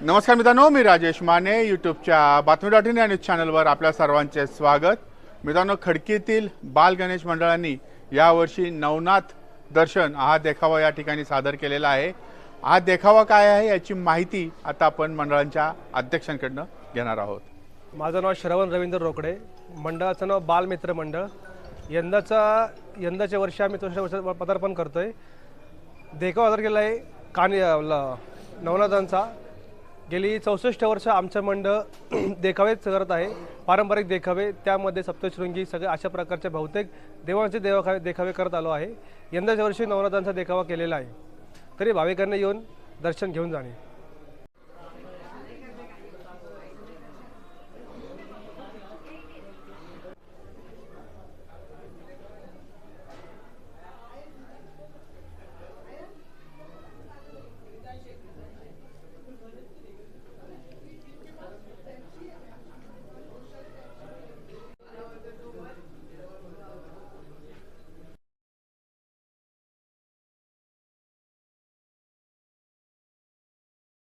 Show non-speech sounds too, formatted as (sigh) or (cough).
नमस्कार मित्रांनो मी राजेश माने यूट्यूबच्या बातमी डॉट इन या न्यूज चॅनलवर आपल्या सर्वांचे स्वागत. मित्रांनो खडकीतील बाल गणेश मंडळांनी यावर्षी नवनाथ दर्शन हा देखावा या ठिकाणी सादर केलेला आहे. हा देखावा काय आहे याची माहिती आता आपण मंडळांच्या अध्यक्षांकडनं घेणार आहोत. माझं नाव श्रवण रवींद्र रोकडे. मंडळाचं नाव बालमित्र मंडळ. यंदाचा यंदाच्या वर्षी आम्ही चौसष्ट पदार्पण करतो आहे देखावा सादर केला आहे कानी आपला नवनाथांचा. गेली चौसष्ट वर्ष आमचं मंडळ (clears throat) देखावेच करत आहे. पारंपरिक देखावे त्यामध्ये सप्तशृंगी सगळे अशा प्रकारचे बहुतेक देवांचे देवाखावे देखावे करत आलो आहे. यंदाच्या वर्षी नवरात्रांचा देखावा केलेला आहे. तरी भाविकांना येऊन दर्शन घेऊन जाणे.